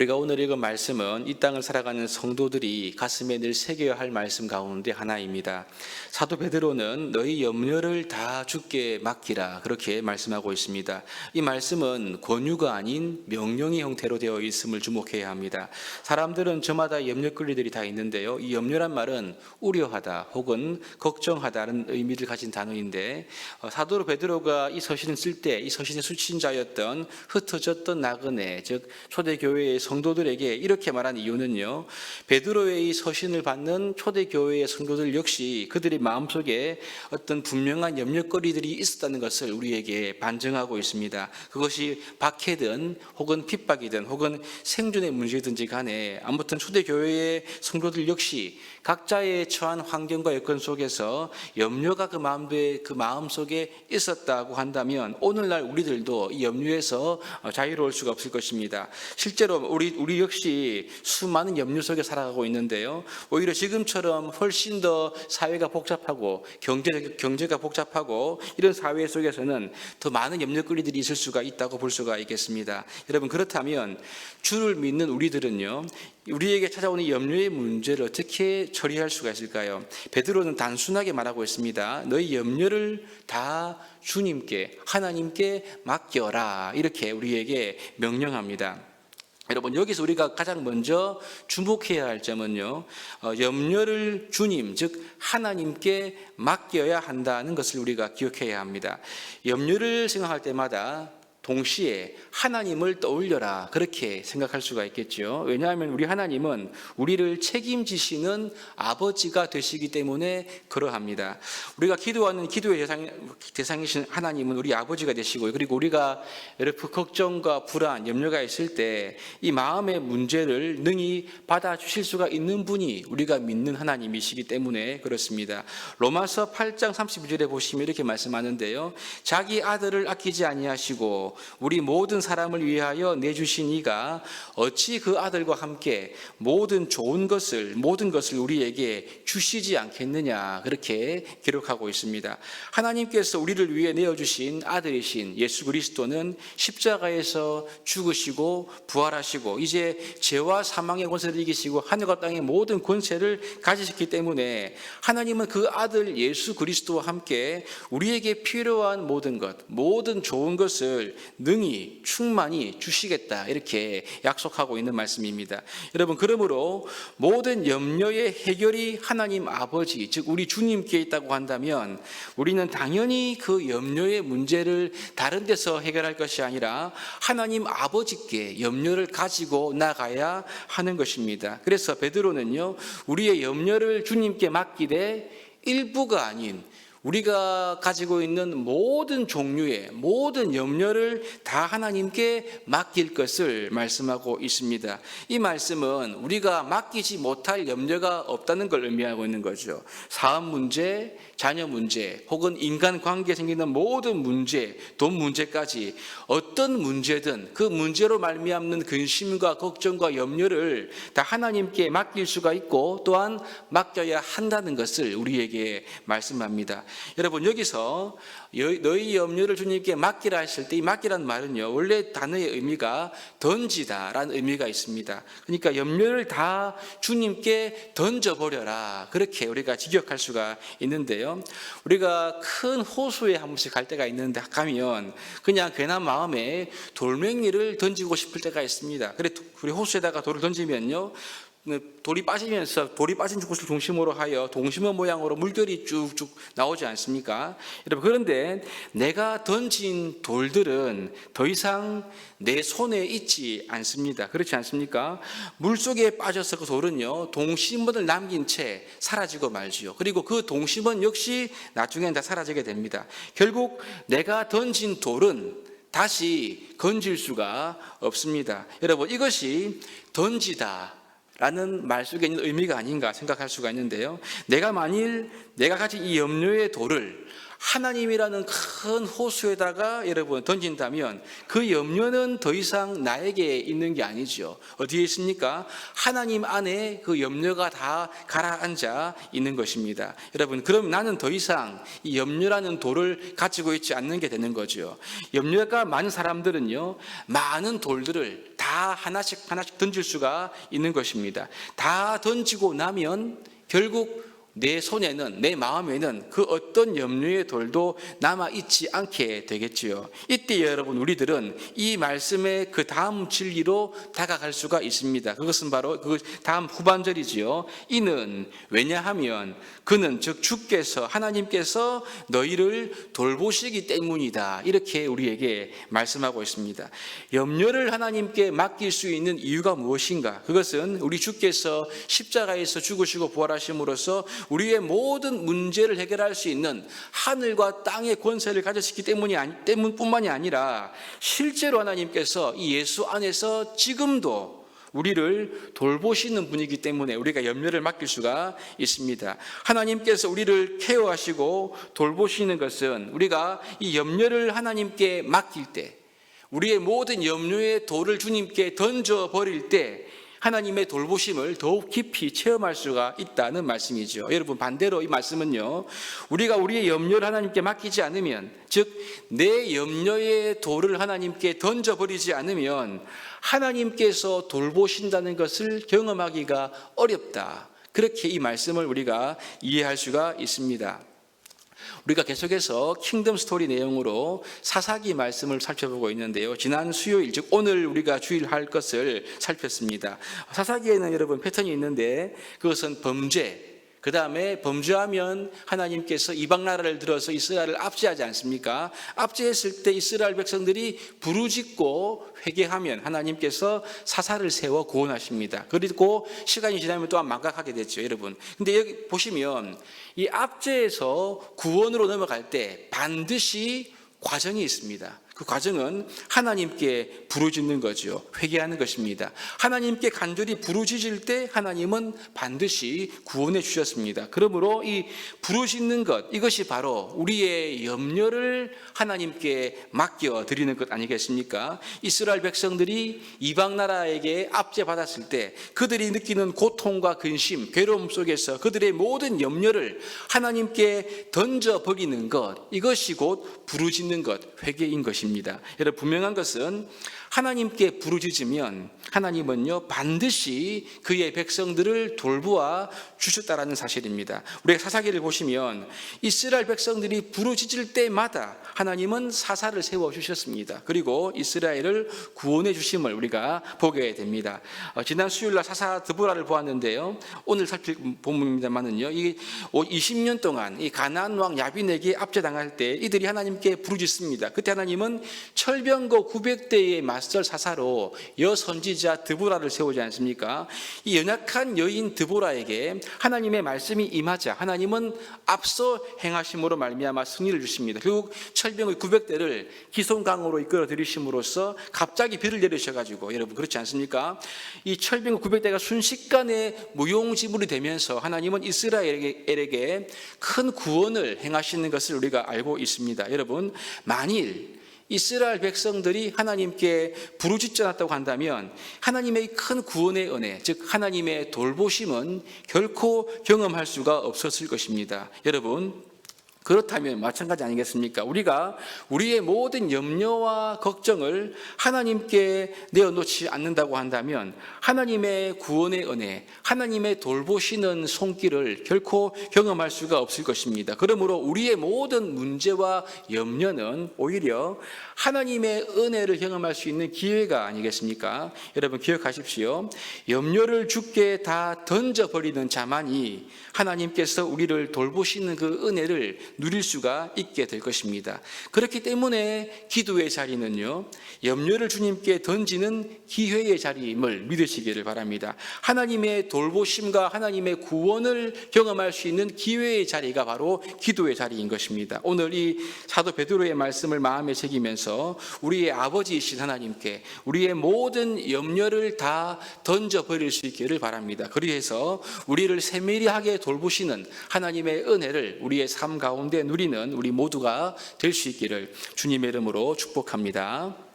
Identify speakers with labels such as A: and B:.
A: 우리가 오늘 읽은 말씀은 이 땅을 살아가는 성도들이 가슴에 늘 새겨야 할 말씀 가운데 하나입니다. 사도 베드로는 너희 염려를 다 주께 맡기라 그렇게 말씀하고 있습니다. 이 말씀은 권유가 아닌 명령의 형태로 되어 있음을 주목해야 합니다. 사람들은 저마다 염려거리들이 다 있는데요. 이 염려란 말은 우려하다 혹은 걱정하다는 의미를 가진 단어인데 어, 사도 베드로가 이 서신을 쓸 때 이 서신의 수신자였던 흩어졌던 나그네 즉 초대교회의 성도들에게 이렇게 말한 이유는요. 베드로의 이 서신을 받는 초대 교회의 성도들 역시 그들의 마음속에 어떤 분명한 염려거리들이 있었다는 것을 우리에게 반증하고 있습니다. 그것이 박해든 혹은 핍박이든 혹은 생존의 문제든지 간에 아무튼 초대 교회의 성도들 역시 각자의 처한 환경과 여건 속에서 염려가 그 마음에 그 마음 속에 있었다고 한다면 오늘날 우리들도 이 염려에서 자유로울 수가 없을 것입니다. 실제로 우리 우리 역시 수많은 염려 속에 살아가고 있는데요. 오히려 지금처럼 훨씬 더 사회가 복잡하고 경제 경제가 복잡하고 이런 사회 속에서는 더 많은 염려거리들이 있을 수가 있다고 볼 수가 있겠습니다. 여러분 그렇다면 주를 믿는 우리들은요. 우리에게 찾아오는 염려의 문제를 어떻게 처리할 수가 있을까요? 베드로는 단순하게 말하고 있습니다. 너희 염려를 다 주님께 하나님께 맡겨라 이렇게 우리에게 명령합니다. 여러분 여기서 우리가 가장 먼저 주목해야 할 점은요 어, 염려를 주님 즉 하나님께 맡겨야 한다는 것을 우리가 기억해야 합니다. 염려를 생각할 때마다 동시에 하나님을 떠올려라 그렇게 생각할 수가 있겠죠. 왜냐하면 우리 하나님은 우리를 책임지시는 아버지가 되시기 때문에 그러합니다. 우리가 기도하는 기도의 대상, 대상이신 하나님은 우리 아버지가 되시고요. 그리고 우리가 여러분 걱정과 불안, 염려가 있을 때 이 마음의 문제를 능히 받아주실 수가 있는 분이 우리가 믿는 하나님이시기 때문에 그렇습니다. 로마서 8장 32절에 보시면 이렇게 말씀하는데요. 자기 아들을 아끼지 아니하시고 우리 모든 사람을 위하여 내주신 이가 어찌 그 아들과 함께 모든 좋은 것을 모든 것을 우리에게 주시지 않겠느냐 그렇게 기록하고 있습니다. 하나님께서 우리를 위해 내어 주신 아들이신 예수 그리스도는 십자가에서 죽으시고 부활하시고 이제 죄와 사망의 권세를 이기시고 하늘과 땅의 모든 권세를 가지셨기 때문에 하나님은 그 아들 예수 그리스도와 함께 우리에게 필요한 모든 것 모든 좋은 것을 능히 충만히 주시겠다 이렇게 약속하고 있는 말씀입니다. 여러분 그러므로 모든 염려의 해결이 하나님 아버지 즉 우리 주님께 있다고 한다면 우리는 당연히 그 염려의 문제를 다른 데서 해결할 것이 아니라 하나님 아버지께 염려를 가지고 나가야 하는 것입니다. 그래서 베드로는요 우리의 염려를 주님께 맡기되 일부가 아닌 우리가 가지고 있는 모든 종류의 모든 염려를 다 하나님께 맡길 것을 말씀하고 있습니다. 이 말씀은 우리가 맡기지 못할 염려가 없다는 걸 의미하고 있는 거죠. 사업 문제, 자녀 문제, 혹은 인간 관계에 생기는 모든 문제, 돈 문제까지 어떤 문제든 그 문제로 말미암는 근심과 걱정과 염려를 다 하나님께 맡길 수가 있고 또한 맡겨야 한다는 것을 우리에게 말씀합니다. 여러분 여기서 너희 염려를 주님께 맡기라 했을 때이 맡기라는 말은요 원래 단어의 의미가 던지다라는 의미가 있습니다. 그러니까 염려를 다 주님께 던져 버려라 그렇게 우리가 직역할 수가 있는데요. 우리가 큰 호수에 한 번씩 갈 때가 있는데 가면 그냥 괜한 마음에 돌멩이를 던지고 싶을 때가 있습니다. 그래 우리 호수에다가 돌을 던지면요 돌이 빠지면서 돌이 빠진 곳을 중심으로 하여 동심원 모양으로 물결이 쭉쭉 나오지 않습니까? 여러분 그런데 내가 던진 돌들은 더 이상 내 손에 있지 않습니다. 그렇지 않습니까? 물 속에 빠져서 그 돌은요 동심원을 남긴 채 사라지고 말지요. 그리고 그 동심원 역시 나중엔 다 사라지게 됩니다. 결국 내가 던진 돌은 다시 건질 수가 없습니다. 여러분 이것이 던지다. 라는 말 속에 있는 의미가 아닌가 생각할 수가 있는데요. 내가 만일 내가 가진 이 염려의 돌을 하나님이라는 큰 호수에다가 여러분 던진다면 그 염려는 더 이상 나에게 있는 게 아니죠. 어디에 있습니까? 하나님 안에 그 염려가 다 가라앉아 있는 것입니다. 여러분, 그럼 나는 더 이상 이 염려라는 돌을 가지고 있지 않는 게 되는 거죠. 염려가 많은 사람들은요, 많은 돌들을 다 하나씩 하나씩 던질 수가 있는 것입니다. 다 던지고 나면 결국 내 손에는 내 마음에는 그 어떤 염려의 돌도 남아 있지 않게 되겠지요. 이때 여러분 우리들은 이 말씀의 그 다음 진리로 다가갈 수가 있습니다. 그것은 바로 그 다음 후반절이지요. 이는 왜냐하면 그는 즉 주께서 하나님께서 너희를 돌보시기 때문이다. 이렇게 우리에게 말씀하고 있습니다. 염려를 하나님께 맡길 수 있는 이유가 무엇인가? 그것은 우리 주께서 십자가에서 죽으시고 부활하심으로써 우리의 모든 문제를 해결할 수 있는 하늘과 땅의 권세를 가졌기 때문이 아니, 때문뿐만이 아니라 실제로 하나님께서 이 예수 안에서 지금도 우리를 돌보시는 분이기 때문에 우리가 염려를 맡길 수가 있습니다. 하나님께서 우리를 케어하시고 돌보시는 것은 우리가 이 염려를 하나님께 맡길 때 우리의 모든 염려의 돌을 주님께 던져 버릴 때 하나님의 돌보심을 더욱 깊이 체험할 수가 있다는 말씀이죠. 여러분 반대로 이 말씀은요. 우리가 우리의 염려를 하나님께 맡기지 않으면 즉 내 염려의 돌을 하나님께 던져 버리지 않으면 하나님께서 돌보신다는 것을 경험하기가 어렵다. 그렇게 이 말씀을 우리가 이해할 수가 있습니다. 우리가 계속해서 킹덤 스토리 내용으로 사사기 말씀을 살펴보고 있는데요. 지난 수요일, 즉 오늘 우리가 주일할 것을 살폈습니다. 사사기에는 여러분 패턴이 있는데 그것은 범죄, 그 다음에 범죄하면 하나님께서 이방 나라를 들어서 이스라엘을 압제하지 않습니까? 압제했을 때 이스라엘 백성들이 부르짖고 회개하면 하나님께서 사사를 세워 구원하십니다. 그리고 시간이 지나면 또한 망각하게 됐죠, 여러분. 근데 여기 보시면 이 압제에서 구원으로 넘어갈 때 반드시 과정이 있습니다. 그 과정은 하나님께 부르짖는 거죠. 회개하는 것입니다. 하나님께 간절히 부르짖을 때 하나님은 반드시 구원해 주셨습니다. 그러므로 이 부르짖는 것 이것이 바로 우리의 염려를 하나님께 맡겨 드리는 것 아니겠습니까? 이스라엘 백성들이 이방 나라에게 압제 받았을 때 그들이 느끼는 고통과 근심, 괴로움 속에서 그들의 모든 염려를 하나님께 던져 버리는 것 이것이 곧 부르짖는 것, 회개인 것입니다. 여러분 분명한 것은 하나님께 부르짖으면 하나님은요 반드시 그의 백성들을 돌보아 주셨다라는 사실입니다. 우리가 사사기를 보시면 이스라엘 백성들이 부르짖을 때마다 하나님은 사사를 세워 주셨습니다. 그리고 이스라엘을 구원해 주심을 우리가 보게 됩니다. 어, 지난 수요일 날 사사 드보라를 보았는데요. 오늘 살필 본문입니다만은요. 이 20년 동안 이 가나안 왕 야빈에게 압제당할 때 이들이 하나님께 부르짖습니다. 그때 하나님은 철병거 900대의 맞설 사사로 여 선지자 드보라를 세우지 않습니까? 이 연약한 여인 드보라에게 하나님의 말씀이 임하자 하나님은 앞서 행하심으로 말미암아 승리를 주십니다. 결국 철병의 900대를 기손강으로 이끌어 들이심으로써 갑자기 비를 내리셔 가지고 여러분 그렇지 않습니까? 이 철병 900대가 순식간에 무용지물이 되면서 하나님은 이스라엘에게 큰 구원을 행하시는 것을 우리가 알고 있습니다. 여러분 만일 이스라엘 백성들이 하나님께 부르짖지 않았다고 한다면 하나님의 큰 구원의 은혜, 즉 하나님의 돌보심은 결코 경험할 수가 없었을 것입니다. 여러분, 그렇다면 마찬가지 아니겠습니까? 우리가 우리의 모든 염려와 걱정을 하나님께 내어놓지 않는다고 한다면 하나님의 구원의 은혜, 하나님의 돌보시는 손길을 결코 경험할 수가 없을 것입니다. 그러므로 우리의 모든 문제와 염려는 오히려 하나님의 은혜를 경험할 수 있는 기회가 아니겠습니까? 여러분 기억하십시오. 염려를 죽게 다 던져버리는 자만이 하나님께서 우리를 돌보시는 그 은혜를 누릴 수가 있게 될 것입니다. 그렇기 때문에 기도의 자리는요, 염려를 주님께 던지는 기회의 자리임을 믿으시기를 바랍니다. 하나님의 돌보심과 하나님의 구원을 경험할 수 있는 기회의 자리가 바로 기도의 자리인 것입니다. 오늘 이 사도 베드로의 말씀을 마음에 새기면서 우리의 아버지이신 하나님께 우리의 모든 염려를 다 던져 버릴 수 있기를 바랍니다. 그리해서 우리를 세밀하게 돌보시는 하나님의 은혜를 우리의 삶 가운데 가운데 누리는 우리 모두가 될 수 있기를 주님의 이름으로 축복합니다.